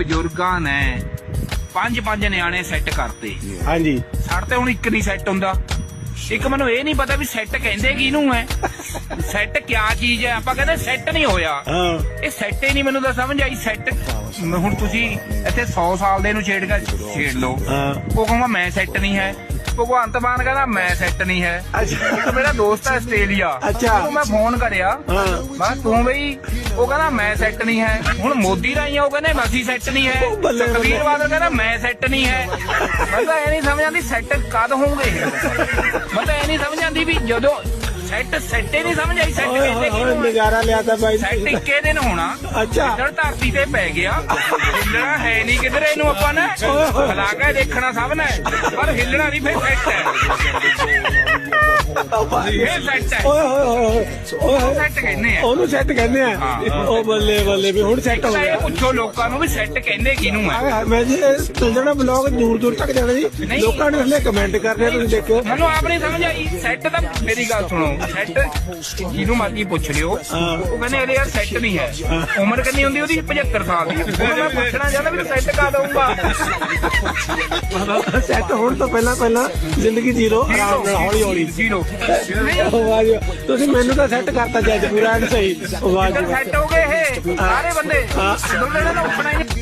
ਬਜ਼ੁਰਗਾਂ ਨੇ ਪੰਜ ਪੰਜ ਨਿਆਣੇ ਸੈੱਟ ਕਰਤੇ। ਹਾਂਜੀ। ਸਾਡੇ ਤੇ ਹੁਣ ਇੱਕ ਨਹੀਂ ਸੈੱਟ ਹੁੰਦਾ। ਇੱਕ ਮੈਨੂੰ ਇਹ ਨਹੀਂ ਪਤਾ ਵੀ ਸੈੱਟ ਕਹਿੰਦੇ ਕਿਹਨੂੰ ਹੈ। ਸੈੱਟ ਕਿਆ ਚੀਜ਼ ਹੈ? ਆਪਾਂ ਕਹਿੰਦੇ ਸੈੱਟ ਨਹੀਂ ਹੋਇਆ। ਹਾਂ। ਇਹ ਸੈੱਟ ਹੀ ਨਹੀਂ ਮੈਨੂੰ ਤਾਂ ਸਮਝ ਆਈ ਸੈੱਟ ਹੁਣ ਤੁਸੀਂ ਇੱਥੇ 100 ਸਾਲ ਦੇ ਨੂੰ ਛੇੜ ਕੇ ਛੇੜ ਲਓ। ਉਹ ਕਹੂੰਗਾ ਮੈਂ ਸੈੱਟ ਨਹੀਂ ਹੈ। ਭਗਵੰਤ ਮਾਨ ਕਹਿੰਦਾ ਮੈਂ ਸੈੱਟ ਨਹੀਂ ਹੈ। ਅੱਛਾ। ਇੱਕ ਮੇਰਾ ਦੋਸਤ ਹੈ ਆਸਟ੍ਰੇਲੀਆ। ਅੱਛਾ। ਉਹਨੂੰ ਮੈਂ ਫੋਨ ਕਰਿਆ। ਹਾਂ। ਮੈਂ ਤੂੰ ਬਈ ਉਹ ਕਹਿੰਦਾ ਮੈਂ ਸੈੱਟ ਨਹੀਂ ਹੈ। ਹੁਣ ਮੋਦੀ ਰਾਈਆਂ ਉਹ ਕਹਿੰਦੇ ਅਸੀਂ ਸੈੱਟ ਨਹੀਂ ਹੈ। ਉਹ ਬੱਲੇ ਬੱਲੇ। ਸੁਖਬੀਰ ਬਾਦਲ ਕਹਿੰਦਾ ਮੈਂ ਸੈੱਟ ਨਹੀਂ ਹੈ। ਮੈਂ ਤਾਂ ਇਹ ਨਹੀਂ ਸਮਝ ਆਉਂਦੀ ਸੈੱਟ ਕਦ ਹੋਣਗੇ? ਮੈਂ ਤਾਂ ਇਹ ਨਹੀਂ ਸਮਝ ਆਉਂਦੀ ਵੀ ਜਦੋਂ ਸੈੱਟ ਸੈੱਟੇ ਨਹੀਂ ਸਮਝ ਆਈ ਸੈੱਟ ਓਏ ਕਹਿੰਦੇ ਹੋਏ ਹੈ? ਨਜ਼ਾਰਾ ਲਿਆ ਤਾਂ ਬਾਈ। ਸੈੱਟ ਇੱਕੇ ਦਿਨ ਹੋਣਾ। ਅੱਛਾ। ਜਦ ਧਰਤੀ ਤੇ ਪੈ ਗਿਆ। ਹਿੱਲਣਾ ਹੈ ਨਹੀਂ ਕਿਧਰ ਇਹਨੂੰ ਆਪਾਂ ਨੇ। ਓਏ ਹੋਏ। ਹਲਾ ਕੇ ਦੇਖਣਾ ਸਭ ਨੇ। ਪਰ ਹਿੱਲਣਾ ਨਹੀਂ ਫਿਰ ਸੈੱਟ ਹੈ। ਇਹ ਸੈੱਟ ਹੈ ਓਏ ਹੋਏ ਹੋਏ ਹੋਏ ਓਏ ਹੋਏ। ਸੈੱਟ ਕਹਿੰਦੇ ਆ ਉਹਨੂੰ ਸੈੱਟ ਕਹਿੰਦੇ ਆ। ਹਾਂ। ਉਹ ਬੱਲੇ ਬੱਲੇ ਵੀ ਹੁਣ ਸੈੱਟ ਹੋ ਤਾਂ ਇਹ ਗਿਆ ਪੁੱਛੋ ਲੋਕਾਂ ਨੂੰ ਵੀ ਸੈੱਟ ਕਹਿੰਦੇ ਕਿਹਨੂੰ ਹੈ ਆਏ ਹਾਏ, ਮੈਂ ਜੀ ਇਹ ਚੱਲ ਜਾਣਾ ਬਲੌਗ ਦੂਰ ਦੂਰ ਤੱਕ ਜਾਣਾ ਜੀ। ਨਹੀਂ। ਲੋਕਾਂ ਨੇ ਹਲੇ ਕਮੈਂਟ ਕਰਨੇ ਆ, ਤੁਸੀਂ ਦੇਖਿਓ। ਮੈਨੂੰ ਆਪ ਨਹੀਂ ਸਮਝ ਆਈ। ਸੈੱਟ ਤਾਂ ਮੇਰੀ ਗੱਲ ਸੁਣੋ। ਸੈੱਟ ਜਿਹਨੂੰ ਮਰਜ਼ੀ ਪੁੱਛ ਲਿਓ। ਉਹ ਕਹਿੰਦੇ ਯਾਰ ਸੈੱਟ ਨਹੀਂ ਹੈ। ਉਮਰ ਕਿੰਨੀ ਹੁੰਦੀ ਉਹਦੀ? 75 ਸਾਲ ਦੀ। ਮੈਂ ਪੁੱਛਣਾ ਚਾਹੁੰਦਾ ਵੀ ਸੈੱਟ ਕਾ ਦਊਂਗਾ? ਸੈੱਟ ਹੋਣ ਤੋਂ ਪਹਿਲਾਂ ਪਹਿਲਾਂ ਜ਼ਿੰਦਗੀ ਜੀਰੋ ਆਰਾਮ ਨਾਲ ਹੌਲੀ ਹੌਲੀ ਜ਼ੀਰੋ। ਵਾਹ। ਤੁਸੀਂ ਮੈਨੂੰ ਤਾਂ ਸੈੱਟ ਕਰਤਾ ਜੱਜ ਪੂਰਾ ਐਨ ਸਹੀ ਵਾਹ ਜੀ ਵਾਹ। ਸੈੱਟ ਹੋ ਗਏ ਇਹ ਸਾਰੇ ਬੰਦੇ। ਦੋਨੇ ਨੇ ਹੀ ਨਹੀਂ